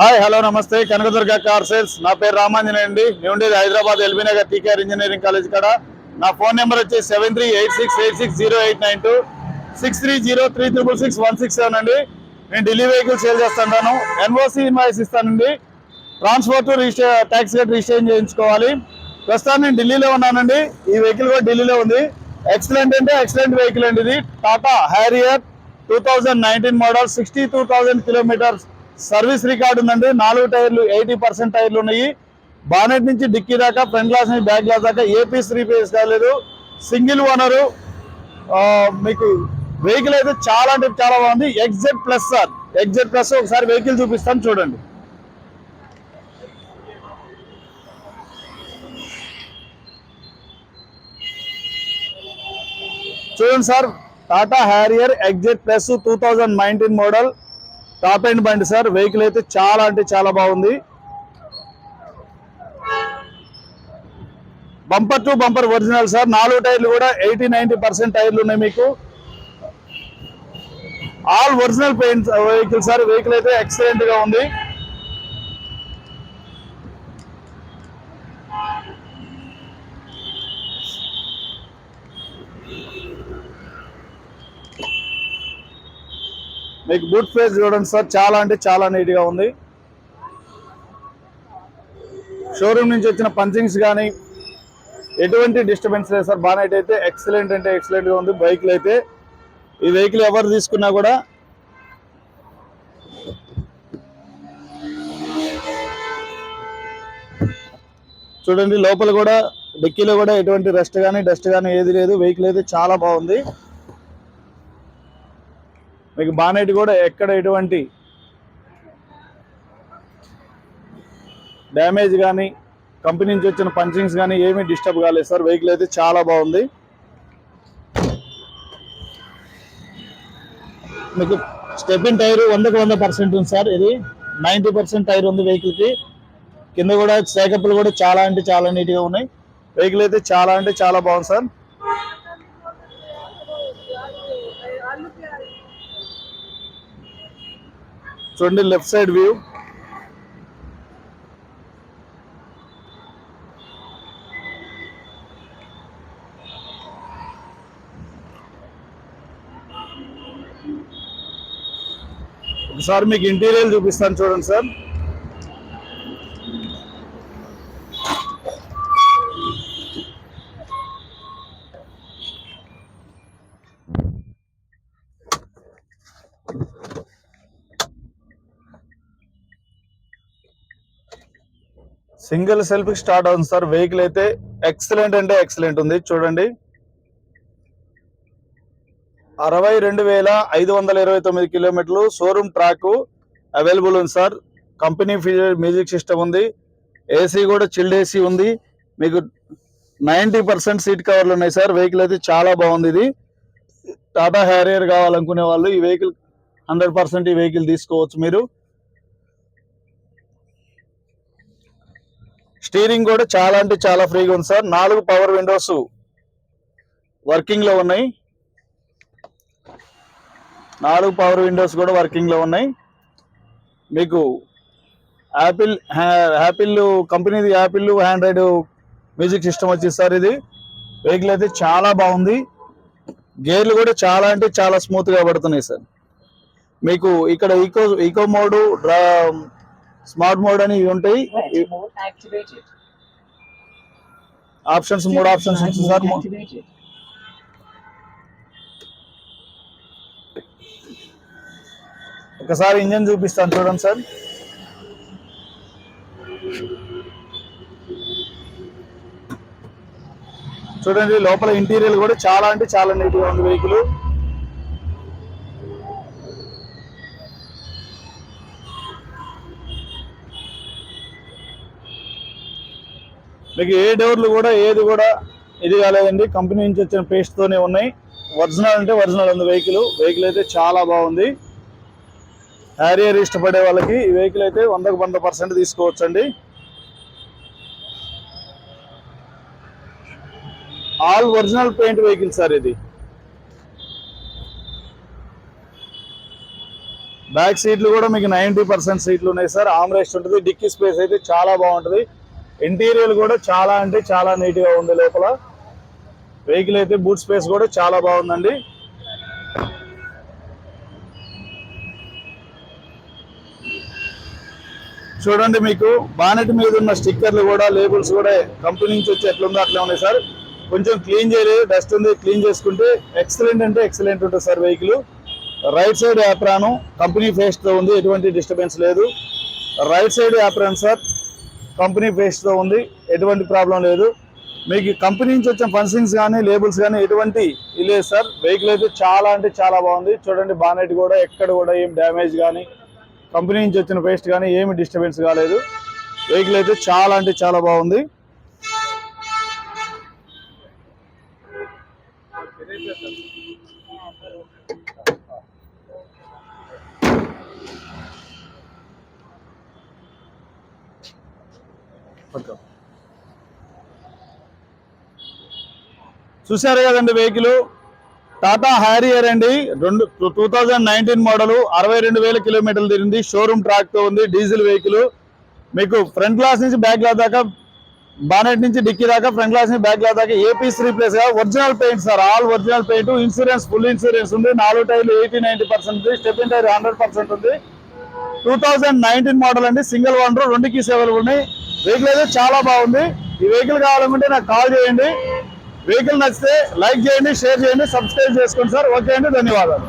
Hi hello నమస్తే. Kanakadurga car sales. నా పేరు రామాంజనే అండి. నేను ఉండేది Hyderabad LB Nagar TKR engineering college కాడ. నా ఫోన్ నెంబర్ వచ్చి seven three eight six eight six zero eight nine two six three zero three triple six one six seven అండి. నేను ఢిల్లీ వెహికల్ సేల్ చేస్తుంటాను ఎన్ఓసి ఇన్వాయిస్ ఇస్తానండి. Transport register tax gate registration చేయించుకోవాలి. ప్రస్తుతం నేను ఢిల్లీలో ఉన్నానండి. ఈ వెహికల్ కూడా ఢిల్లీలో ఉంది. ఎక్సలెంట్ అంటే ఎక్సలెంట్ వెహికల్ అండి ఇది. Tata Harrier two thousand nineteen model sixty two thousand kilometres service record ఉందండి. నాలుగు టైర్లు ఎయిటీ పర్సెంట్ టైర్లు ఉన్నాయి. బానెట్ నుంచి డిక్కీ దాకా ఫ్రంట్ గ్లాస్ నుంచి బ్యాక్ గ్లాస్ దాకా ఏ పీస్ త్రీ పీస్ కాలేదు. Single owner. మీకు వెహికల్ అయితే చాలా అంటే చాలా బాగుంది. XZ plus sir. XZ plus ఒకసారి వెహికల్ చూపిస్తాను చూడండి. చూడండి sir Tata Harrier XZ plus two thousand nineteen model. Top end బండి సార్ వెహికల్ అయితే చాలా అంటే చాలా బాగుంది. Bumper to bumper original sir నాలుగు టైర్లు కూడా ఎయిటీ నైన్టీ పర్సెంట్ టైర్లు ఉన్నాయి మీకు. All original paint vehicle sir vehicle అయితే ఎక్సలెంట్గా ఉంది. మీకు బూట్ ఫేస్ చూడండి సార్ చాలా అంటే చాలా నీట్గా ఉంది. షోరూమ్ నుంచి వచ్చిన పంచింగ్స్ కానీ ఎటువంటి డిస్టర్బెన్స్ లేదు సార్. బానెట్ అయితే ఎక్సలెంట్ అంటే ఎక్సలెంట్గా ఉంది. బైక్లు అయితే ఈ వెహికల్ ఎవరు తీసుకున్నా కూడా చూడండి లోపల కూడా డిక్కీలో కూడా ఎటువంటి రెస్ట్ కానీ డస్ట్ కానీ ఏది లేదు. వెహికల్ అయితే చాలా బాగుంది. మీకు బానెట్ కూడా ఎక్కడ ఎటువంటి డ్యామేజ్ కానీ కంపెనీ నుంచి వచ్చిన పంచింగ్స్ కానీ ఏమీ డిస్టర్బ్ కాలేదు సార్. వెహికల్ అయితే చాలా బాగుంది. మీకు స్టెపిన్ టైర్ వందకు వంద పర్సెంట్ ఉంది సార్. ఇది నైంటీ పర్సెంట్ టైర్ ఉంది వెహికల్కి. కింద కూడా సేకప్పులు కూడా చాలా అంటే చాలా నీట్గా ఉన్నాయి. వెహికల్ అయితే చాలా అంటే చాలా బాగుంది సార్. చూడండి లెఫ్ట్ సైడ్ వ్యూ ఒకసారి మీకు ఇంటీరియర్ చూపిస్తాను చూడండి సార్ సింగిల్ సెల్ఫ్ స్టార్ట్ అవుతుంది సార్. వెహికల్ అయితే ఎక్సలెంట్ అంటే ఎక్సలెంట్ ఉంది. చూడండి. అరవై రెండు వేల ఐదు వందల ఇరవై తొమ్మిది కిలోమీటర్లు షోరూమ్ ట్రాక్ అవైలబుల్ ఉంది సార్. కంపెనీ మ్యూజిక్ సిస్టమ్ ఉంది. ఏసీ కూడా చిల్డ్ ఏసీ ఉంది. మీకు నైంటీ పర్సెంట్ సీట్ కవర్లు ఉన్నాయి సార్. వెహికల్ అయితే చాలా బాగుంది ఇది. టాటా హ్యారియర్ కావాలనుకునే వాళ్ళు ఈ వెహికల్ హండ్రెడ్ పర్సెంట్ ఈ వెహికల్ తీసుకోవచ్చు మీరు. స్టీరింగ్ కూడా చాలా అంటే చాలా ఫ్రీగా ఉంది సార్. నాలుగు పవర్ విండోస్ వర్కింగ్లో ఉన్నాయి. నాలుగు పవర్ విండోస్ కూడా వర్కింగ్లో ఉన్నాయి. మీకు యాపిల్ యాపిల్ కంపెనీది యాపిల్ హ్యాండ్రాయిడ్ మ్యూజిక్ సిస్టమ్ వచ్చింది సార్ ఇది. వెహికల్ అయితే చాలా బాగుంది. గేర్లు కూడా చాలా అంటే చాలా స్మూత్గా పడుతున్నాయి సార్. మీకు ఇక్కడ ఈకో ఈకో మోడు డ్రా స్మార్ట్ మోడ్ అని ఇవి ఉంటాయి. ఆప్షన్స్ మూడు ఆప్షన్స్ సార్. ఒకసారి ఇంజన్ చూపిస్తాను చూడండి సార్ చూడండి లోపల ఇంటీరియర్ కూడా చాలా అంటే చాలా నీట్గా ఉంది వెహికల్ మీకు ఏ డోర్లు కూడా ఏది కూడా ఇది కాలేదండి. కంపెనీ నుంచి వచ్చిన పేస్ట్తోనే ఉన్నాయి. ఒరిజినల్ అంటే ఒరిజినల్ ఉంది వెహికల్ వెహికల్ అయితే చాలా బాగుంది. హ్యారియర్ ఇష్టపడే వాళ్ళకి ఈ వెహికల్ అయితే వందకు వంద పర్సెంట్ తీసుకోవచ్చండి. All original paint vehicle sir ఇది. బ్యాక్ సీట్లు కూడా మీకు నైంటీ పర్సెంట్ సీట్లు ఉన్నాయి సార్. ఆమ్రెస్ట్ ఉంటుంది. డిక్కీ స్పేస్ అయితే చాలా బాగుంటుంది. ఇంటీరియర్ కూడా చాలా అంటే చాలా నీట్గా ఉంది లోపల. వెహికల్ అయితే బూట్ స్పేస్ కూడా చాలా బాగుందండి. చూడండి మీకు బానెట్ మీద ఉన్న స్టిక్కర్లు కూడా లేబుల్స్ కూడా కంపెనీ నుంచి వచ్చి ఎట్లుందో అట్లా ఉన్నాయి సార్. కొంచెం క్లీన్ చేయలేదు డస్ట్ ఉంది క్లీన్ చేసుకుంటే ఎక్సలెంట్ అంటే ఎక్సలెంట్ ఉంటుంది sir vehicle right side apron company ఫేస్తో ఉంది ఎటువంటి డిస్టర్బెన్స్ లేదు. Right side apron sir company బేస్డ్లో ఉంది ఎటువంటి ప్రాబ్లం లేదు. మీకు కంపెనీ నుంచి వచ్చిన ఫన్సింగ్స్ కానీ లేబుల్స్ కానీ ఎటువంటి లేదు సార్. వెహికల్ అయితే చాలా అంటే చాలా బాగుంది. చూడండి బానెట్ కూడా ఎక్కడ కూడా ఏం డ్యామేజ్ కానీ కంపెనీ నుంచి వచ్చిన పేస్ట్ కానీ ఏమి డిస్టర్బెన్స్ కాలేదు. వెహికల్ అయితే చాలా అంటే చాలా బాగుంది. చూశారు కదండి వెహికల్? టాటా హ్యారియర్ అండి. రెండు టూ థౌజండ్ నైన్టీన్ మోడల్ అరవై రెండు వేల కిలోమీటర్లు తిరిగింది. షోరూమ్ ట్రాక్తో ఉంది డీజిల్ వెహికల్. మీకు ఫ్రంట్ గ్లాస్ నుంచి బ్యాక్ గ్లాస్ దాకా బానెట్ నుంచి డిక్కీ దాకా ఫ్రంట్ గ్లాస్ నుంచి బ్యాక్ గ్లాస్ దాకా a piece రీప్లేస్గా original paint sir all original paint. Insurance full insurance ఉంది. నాలుగు టైర్లు ఎయిటీ నైన్టీ పర్సెంట్ ఉంది. స్టెపిన్ టైర్ హండ్రెడ్ పర్సెంట్ ఉంది. టూ థౌజండ్ నైన్టీన్ మోడల్ అండి. సింగిల్ ఓనర్ రెండు కీస్ అవైలబుల్ ఉన్నాయి. వెహికల్ అయితే చాలా బాగుంది. ఈ వెహికల్ కావాలనుకుంటే నాకు కాల్ చేయండి. వెహికల్ నచ్చితే లైక్ చేయండి షేర్ చేయండి సబ్స్క్రైబ్ చేసుకోండి సార్. ఓకే అండి ధన్యవాదాలు.